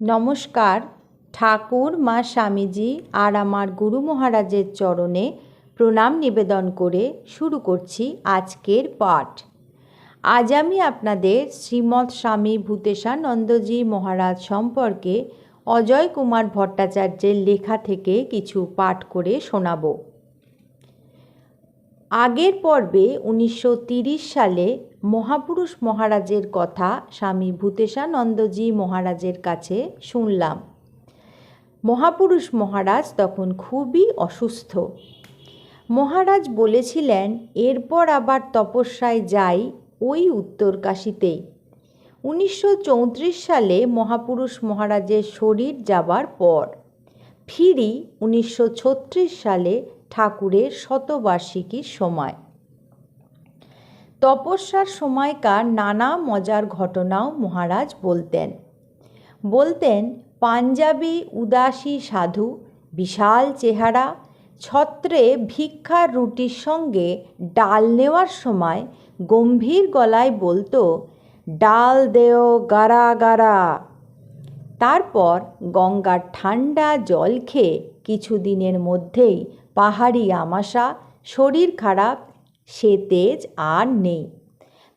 নমস্কার, ঠাকুর, মা স্বামীজি আর আমার গুরু মহারাজের চরণে প্রণাম নিবেদন করে শুরু করছি আজকের পাঠ। আজ আমি আপনাদের শ্রীমৎ স্বামী ভূতেশানন্দজি মহারাজ সম্পর্কে অজয় কুমার ভট্টাচার্যের লেখা থেকে কিছু পাঠ করে শোনাব। আগের পর্বে উনিশশো সালে মহাপুরুষ মহারাজের কথা স্বামী ভূতেশানন্দজি মহারাজের কাছে শুনলাম। মহাপুরুষ মহারাজ তখন খুবই অসুস্থ। মহারাজ বলেছিলেন, এরপর আবার তপস্যায় যাই ওই উত্তরকাশীতেই উনিশশো সালে মহাপুরুষ মহারাজের শরীর যাবার পর ফিরি উনিশশো ছত্রিশ সালে ঠাকুরের শতবার্ষিকীর সময়। তপস্যার সময়কার নানা মজার ঘটনাও মহারাজ বলতেন। বলতেন, পাঞ্জাবি উদাসী সাধু, বিশাল চেহারা, ছত্রে ভিক্ষার রুটির সঙ্গে ডাল নেওয়ার সময় গম্ভীর গলায় বলতো, ডাল দেও গারা গারা। তারপর গঙ্গার ঠান্ডা জল খেয়ে কিছুদিনের মধ্যেই পাহাড়ি আমাশা শরীর খারাপ সে তেজ আর নেই।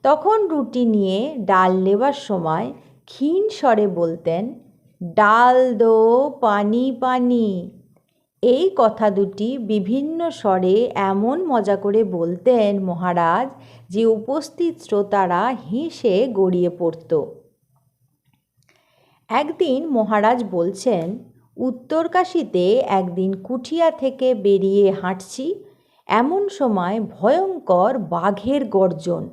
তখন রুটি নিয়ে ডাল নেবার সময় ক্ষীণ স্বরে বলতেন, ডাল দো পানি পানি। এই কথা দুটি বিভিন্ন স্বরে এমন মজা করে বলতেন মহারাজ যে উপস্থিত শ্রোতারা হেসে গড়িয়ে পড়ত। একদিন মহারাজ বলছেন, উত্তরকাশীতে একদিন কুঠিয়া থেকে বেরিয়ে হাঁটছি। এমন সময় ভয়ঙ্কর বাঘের গর্জন।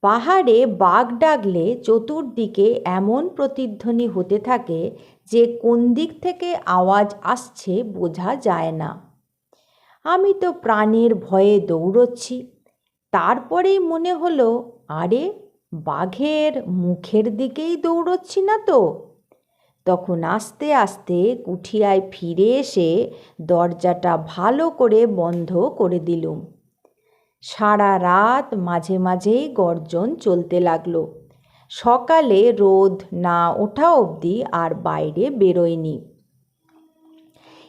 পাহাড়ে বাঘ ডাকলে চতুর্দিকে এমন প্রতিধ্বনি হতে থাকে যে কোন দিক থেকে আওয়াজ আসছে বোঝা যায় না। আমি তো প্রাণের ভয়ে দৌড়চ্ছি। তারপরেই মনে হলো, আরে, বাঘের মুখের দিকেই দৌড়চ্ছি না তো? তখন আস্তে আস্তে কুঠিয়ায় ফিরে এসে দরজাটা ভালো করে বন্ধ করে দিলুম। সারা রাত মাঝে মাঝেই গর্জন চলতে লাগল। সকালে রোদ না ওঠা অবধি আর বাইরে বেরোয়নি।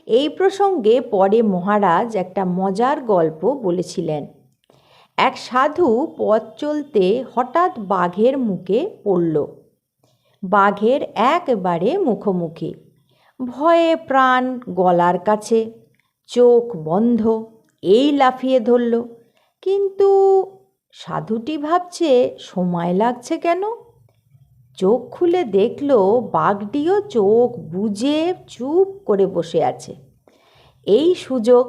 এই প্রসঙ্গে পরে মহারাজ একটা মজার গল্প বলেছিলেন। এক সাধু পথ চলতে হঠাৎ বাঘের মুখে পড়ল। বাঘের একবারে মুখোমুখি। ভয়ে প্রাণ গলার কাছে, চোখ বন্ধ, এই লাফিয়ে ধরল। কিন্তু সাধুটি ভাবছে, সময় লাগছে কেন? চোখ খুলে দেখল, বাঘটিও চোখ বুঝে চুপ করে বসে আছে। এই সুযোগ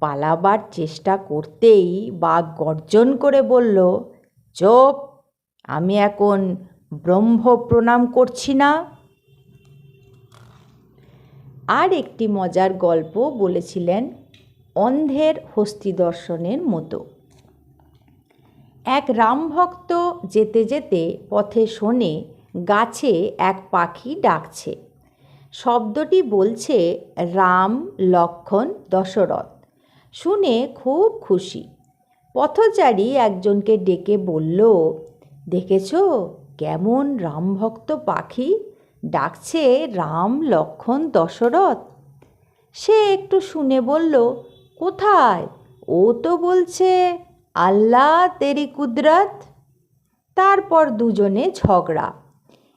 পালাবার চেষ্টা করতেই বাঘ গর্জন করে বলল, চোপ, আমি এখন ব্রহ্ম প্রণাম করছি না। আর একটি মজার গল্প বলেছিলেন অন্ধের হস্তি দর্শনের মতো। এক রামভক্ত যেতে যেতে পথে শোনে গাছে এক পাখি ডাকছে। শব্দটি বলছে, রাম লক্ষণ দশরথ। শুনে খুব খুশি। পথচারী একজনকে ডেকে বলল, দেখেছ? কেমন রামভক্ত পাখি? ডাকছে রাম লক্ষণ দশরথ। সে একটু শুনে বলল, কোথায়? ও তো বলছে আল্লাহ তেরি কুদরত। তারপর দুজনে ঝগড়া।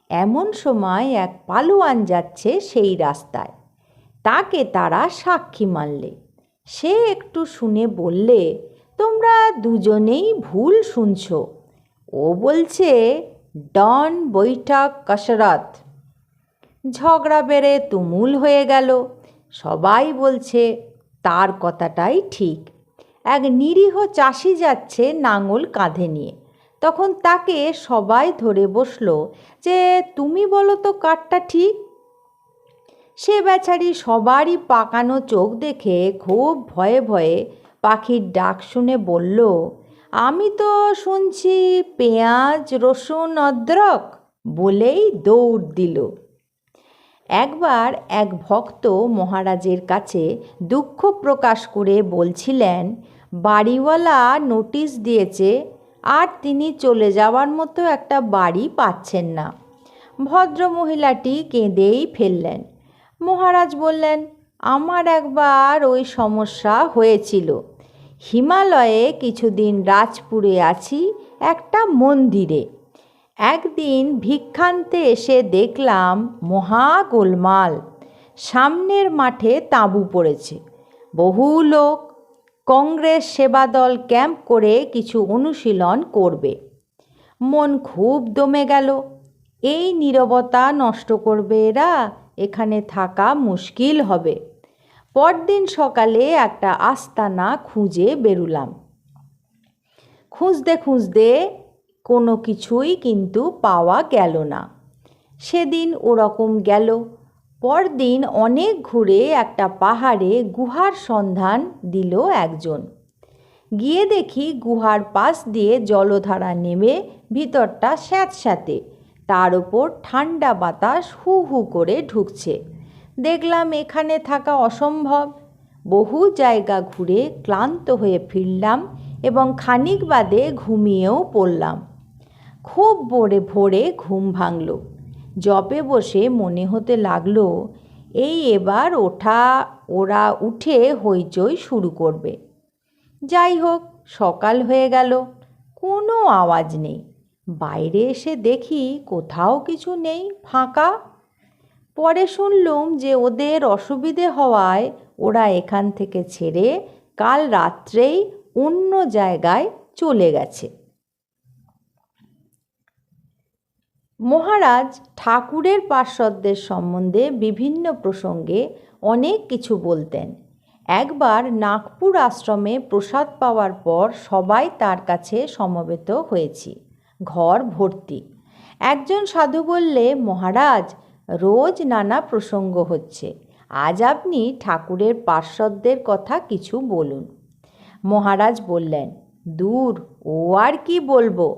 এমন সময় এক পালোয়ান যাচ্ছে সেই রাস্তায়। তাকে তারা সাক্ষী মানলে। সে একটু শুনে বললে, তোমরা দুজনেই ভুল শুনছ। ও বলছে ডন বৈঠক কসরত ঝগড়া বেড়ে তুমুল হয়ে গেল। সবাই বলছে, তার কথাটাই ঠিক। এক নিরীহ চাষি যাচ্ছে নাঙল কাঁধে নিয়ে। তখন তাকে সবাই ধরে বসল যে, তুমি বলো তো কাঠটা ঠিক? সে বেচারি সবারই পাকানো চোখ দেখে খুব ভয়ে ভয়ে পাখির ডাক শুনে বলল আমি তো শুনছি পেঁয়াজ, রসুন, অদ্রক বলেই দৌড় দিল। একবার এক ভক্ত মহারাজের কাছে দুঃখ প্রকাশ করে বলছিলেন, বাড়িওয়ালা নোটিশ দিয়েছে, আর তিনি চলে যাওয়ার মতো একটা বাড়ি পাচ্ছেন না। ভদ্র মহিলাটি কেঁদেই ফেললেন। মহারাজ বললেন, আমার একবার ওই সমস্যা হয়েছিল। হিমালয়ে কিছুদিন রাজপুরে আছি একটা মন্দিরে। একদিন ভিক্ষান্তে এসে দেখলাম মহা গোলমাল। সামনের মাঠে তাঁবু পড়েছে। বহু লোক কংগ্রেস সেবাদল ক্যাম্প করে কিছু অনুশীলন করবে। মন খুব দমে গেল। এই নীরবতা নষ্ট করবে এরা। এখানে থাকা মুশকিল হবে। পরদিন সকালে একটা আস্তানা খুঁজে বেরুলাম। খুঁজতে খুঁজতে কোনো কিছুই কিন্তু পাওয়া গেল না। সেদিন ওরকম গেল। পরদিন অনেক ঘুরে একটা পাহাড়ে গুহার সন্ধান দিল একজন। গিয়ে দেখি গুহার পাশ দিয়ে জলধারা নেমে ভিতরটা স্যাঁতস্যাঁতে, তার ওপর ঠান্ডা বাতাস হু হু করে ঢুকছে। দেখলাম এখানে থাকা অসম্ভব। বহু জায়গা ঘুরে ক্লান্ত হয়ে ফিরলাম এবং খানিক বাদে ঘুমিয়েও পড়লাম। খুব ভোরে ভোরে ঘুম ভাঙল। জপে বসে মনে হতে লাগল, এই এবার ওঠা, ওরা উঠে হইচই শুরু করবে। যাই হোক, সকাল হয়ে গেল, কোনো আওয়াজ নেই। বাইরে এসে দেখি কোথাও কিছু নেই, ফাঁকা। পরে শুনলুম যে ওদের অসুবিধে হওয়ায় ওরা এখান থেকে ছেড়ে কাল রাত্রেই অন্য জায়গায় চলে গেছে। মহারাজ ঠাকুরের পার্শ্বদের সম্বন্ধে বিভিন্ন প্রসঙ্গে অনেক কিছু বলতেন। একবার নাগপুর আশ্রমে প্রসাদ পাওয়ার পর সবাই তার কাছে সমবেত হয়েছি, ঘর ভর্তি। একজন সাধু বললে, মহারাজ রোজ নানা প্রসঙ্গ হচ্ছে। আজ আপনি ঠাকুরের পার্শ্বদের কথা কিছু বলুন। মহারাজ বললেন, দূর, ও আর কি বলব?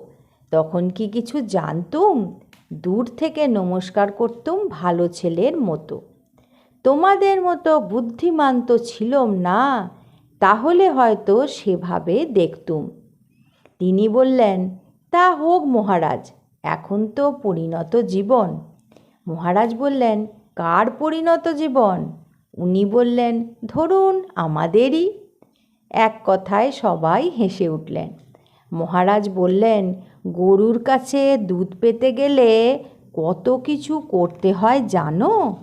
তখন কি কিছু জানতুম? দূর থেকে নমস্কার করতুম ভালো ছেলের মতো। তোমাদের মতো বুদ্ধিমান তো ছিলম না, তাহলে হয়তো সেভাবে দেখতুম। তিনি বললেন, তা হোক মহারাজ, এখন তো পরিণত জীবন। মহারাজ বললেন, কার পরিণত জীবন? উনি বললেন, ধরুন আমাদেরই। এক কথায় সবাই হেসে উঠলেন। মহারাজ বললেন, গরুর কাছে দুধ পেতে গেলে কত কিছু করতে হয় জানো?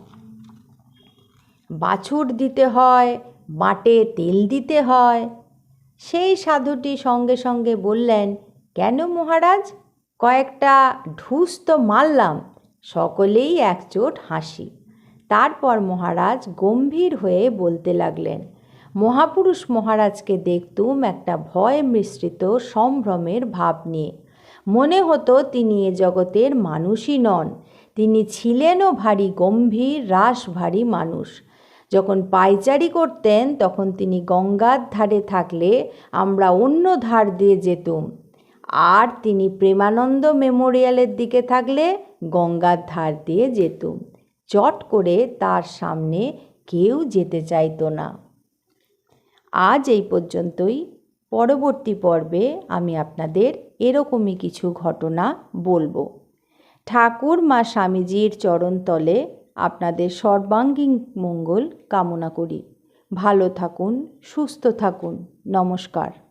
বাছুর দিতে হয়, বাটে তেল দিতে হয়। সেই সাধুটি সঙ্গে সঙ্গে বললেন, কেন মহারাজ? কয়েকটা ঢুস তো মারলাম। সকলেই একচোট হাসি। তারপর মহারাজ গম্ভীর হয়ে বলতে লাগলেন, মহাপুরুষ মহারাজকে দেখতুম একটা ভয় মিশ্রিত সম্ভ্রমের ভাব নিয়ে। মনে হতো তিনি এ জগতের মানুষই নন। তিনি ছিলেনও ভারী গম্ভীর রাস ভারী মানুষ। যখন পাইচারি করতেন, তখন তিনি গঙ্গার ধারে থাকলে আমরা অন্য ধার দিয়ে যেতুম। আর তিনি প্রেমানন্দ মেমোরিয়ালের দিকে থাকলে গঙ্গার ধার দিয়ে যেত। চট করে তার সামনে কেউ যেতে চাইতো না। আজ এই পর্যন্তই। পরবর্তী পর্বে আমি আপনাদের এরকমই কিছু ঘটনা বলব। ঠাকুর মা স্বামীজির চরণতলে আপনাদের সর্বাঙ্গীন মঙ্গল কামনা করি। ভালো থাকুন, সুস্থ থাকুন। নমস্কার।